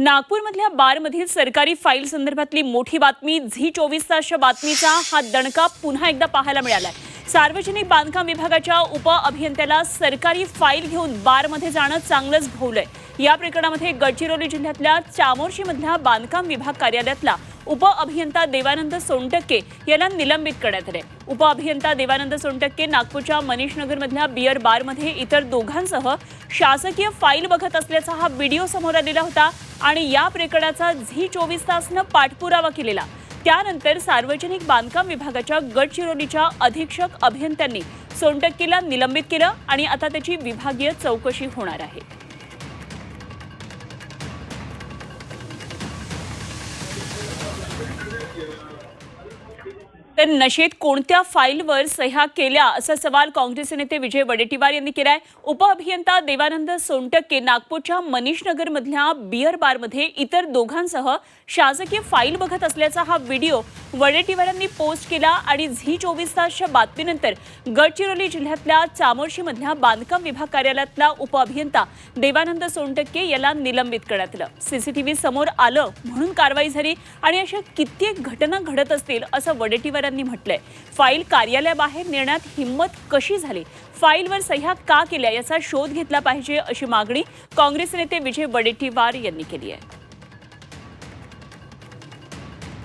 नागपूरमधल्या बारमधील सरकारी फाईल संदर्भातली मोठी बातमी झी चोवीस तासच्या बातमीचा हा दणका पुन्हा एकदा पाहायला मिळालाय. सार्वजनिक बांधकाम विभागाच्या उप अभियंत्याला सरकारी फाईल घेऊन बारमध्ये जाणं चांगलंच भोवलंय. या प्रकरणामध्ये गडचिरोली जिल्ह्यातल्या चामोर्शीमधल्या बांधकाम विभाग कार्यालयातला उप अभियंता देवानंद सोनटक्के याला निलंबित करण्यात आले उप अभियंता देवानंद सोनटक्के नागपूरच्या मनीष नगरमधल्या बियर बारमध्ये इतर दोघांसह शासकीय फाईल बघत असल्याचा हा व्हिडिओ समोर आलेला होता आणि या प्रकरणाचा झी चोवीस तासनं पाठपुरावा केलेला. त्यानंतर सार्वजनिक बांधकाम विभागाच्या गडचिरोलीच्या अधीक्षक अभियंत्यांनी सोनटक्केला निलंबित केलं आणि आता त्याची विभागीय चौकशी होणार आहे. तर नशेत कोणत्या फाईलवर सह्या केल्या असा सवाल काँग्रेसचे नेते विजय वडेट्टीवार यांनी केलाय. उपअभियंता देवानंद सोनटक्के नागपूरच्या मनीष नगरमधल्या बियर बारमध्ये इतर दोघांसह शासकीय फाईल बघत असल्याचा हा व्हिडिओ वडेट्टीवारांनी पोस्ट केला आणि झी चोवीस तासच्या बातमीनंतर गडचिरोली जिल्ह्यातल्या चामोर्शीमधल्या बांधकाम विभाग कार्यालयातला उपअभियंता देवानंद सोनटक्के याला निलंबित करण्यात आलं. सीसीटीव्ही समोर आलं म्हणून कारवाई झाली आणि अशा कित्येक घटना घडत असतील असं वडेट्टीवारांनी म्हटलंय फाईल कार्यालयाबाहेर नेण्यात हिंमत कशी झाली? फाईलवर सह्या का केल्या? याचा शोध घेतला पाहिजे अशी मागणी काँग्रेस नेते विजय वडेट्टीवार यांनी केली आहे.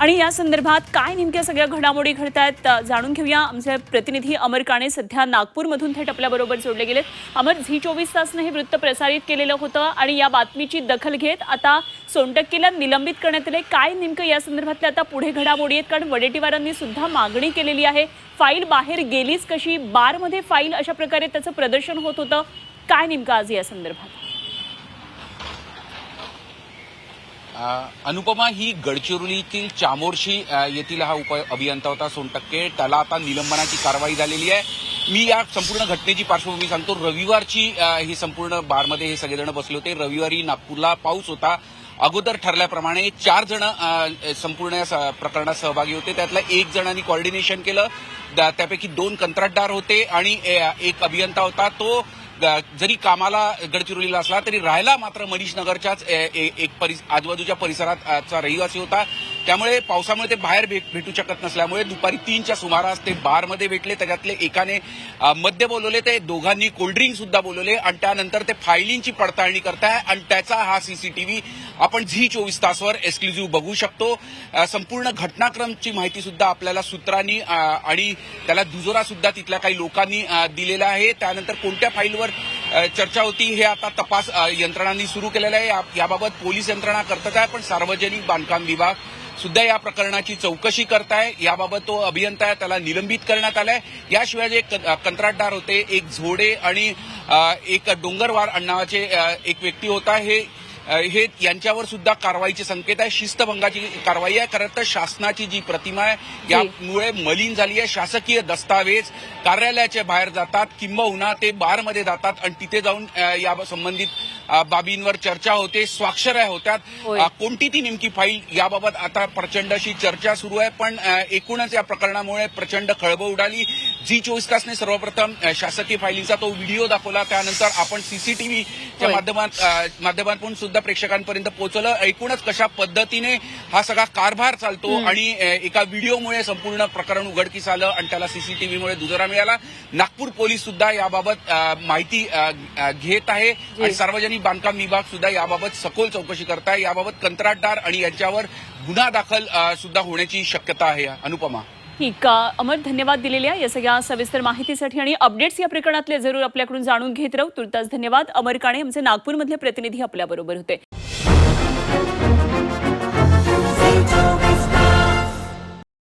आणि या संदर्भात काय नेमक्या सगळ्या घडामोडी घडत आहेत जाणून घेऊया. आमचे प्रतिनिधी अमर काणे सध्या नागपूरमधून थेट आपल्याबरोबर जोडले गेलेत अमर झी चोवीस तासनं हे वृत्त प्रसारित केलेलं होतं आणि या बातमीची दखल घेत आता सोनटक्केला निलंबित करण्यात आले. काय नेमकं या संदर्भातल्या आता पुढे घडामोडी आहेत? कारण वडेटीवारांनी सुद्धा मागणी केलेली आहे. फाईल बाहेर गेलीच कशी? बारमध्ये फाईल अशा प्रकारे त्याचं प्रदर्शन होत होतं. काय नेमकं आज या संदर्भात? अनुपमा ही गडचिरोलीतील चामोर्शी येथील हा उप अभियंता होता सोनटक्के त्याला आता निलंबनाची कारवाई झालेली आहे. मी या संपूर्ण घटनेची पार्श्वभूमी सांगतो. रविवारची ही संपूर्ण बारमध्ये हे सगळेजण बसले होते. रविवारी नागपूरला पाऊस होता. अगोदर ठरल्याप्रमाणे चार जण संपूर्ण या स- प्रकरणात सहभागी होते. त्यातल्या एक जणांनी कॉर्डिनेशन केलं. त्यापैकी दोन कंत्राटदार होते आणि ए- एक अभियंता होता. तो जरी कामाला गडचिरोलीला असला तरी राहायला मात्र मनीष नगरच्याच ए- ए- एक परिस आजूबाजूच्या परिसरात रहिवासी होता. त्यामुळे पावसामुळे ते बाहेर भेट- भेटू शकत नसल्यामुळे दुपारी तीनच्या सुमारास ते बारमध्ये भेटले त्याच्यातले एकाने मद्य बोलवले ते दोघांनी कोल्ड्रिंक सुद्धा बोलवले आणि त्यानंतर ते फायलींची पडताळणी करताय आणि त्याचा हा सीसीटीव्ही आपण झी चोवीस तासवर एक्सक्लुझिव्ह बघू शकतो. संपूर्ण घटनाक्रमची माहिती सुद्धा आपल्याला सूत्रांनी आणि त्याला दुजोरा सुद्धा तिथल्या काही लोकांनी दिलेला आहे. त्यानंतर कोणत्या फाईलवर चर्चा होती हे आता तपास यंत्रणांनी सुरू केलेलं आहे. याबाबत पोलीस यंत्रणा करतात आहे पण सार्वजनिक बांधकाम विभाग सुद्धा या प्रकरणाची चौकशी करताय. याबाबत तो अभियंता आहे त्याला निलंबित करण्यात आलाय. याशिवाय जे कंत्राटदार होते एक झोडे आणि एक डोंगरवार नावाचे एक व्यक्ती होता. हे हे यांच्यावर सुद्धा कारवाईचे संकेत आहे. शिस्तभंगाची कारवाई आहे. खरं तर शासनाची जी प्रतिमा आहे यामुळे मलिन झाली आहे. शासकीय दस्तावेज कार्यालयाच्या बाहेर जातात. किंबहुना ते बारमध्ये जातात आणि तिथे जाऊन या संबंधित बाबींवर चर्चा होते स्वाक्षऱ्या होत्यात. कोणती ती नेमकी फाईल? याबाबत आता प्रचंड अशी चर्चा सुरू आहे पण एकूणच या प्रकरणामुळे प्रचंड खळबळ उडाली. जी चोवीस तासने सर्वप्रथम शासकीय फायलिंगचा तो व्हिडिओ दाखवला. त्यानंतर आपण सीसीटीव्हीच्या. माध्यमात माध्यमातून सुद्धा प्रेक्षकांपर्यंत पोहोचवलं. एकूणच कशा पद्धतीने हा सगळा कारभार चालतो आणि एका व्हिडिओमुळे संपूर्ण प्रकरण उघडकीस आलं आणि त्याला सीसीटीव्हीमुळे दुजोरा मिळाला. नागपूर पोलीस सुद्धा याबाबत माहिती घेत आहे आणि सार्वजनिक बांधकाम विभाग सुद्धा याबाबत सखोल चौकशी करत आहे याबाबत कंत्राटदार आणि यांच्यावर गुन्हा दाखल सुद्धा होण्याची शक्यता आहे. अनुपमा. ठीक अमर धन्यवाद दिलेल्या या सगळ्या सविस्तर माहितीसाठी आणि अपडेट्स या प्रकरणातले जरूर आपल्याकडून जाणून घेत राहू. तुर्तास धन्यवाद. अमर काणे आमचे नागपूरमधले प्रतिनिधी आपल्याबरोबर होते.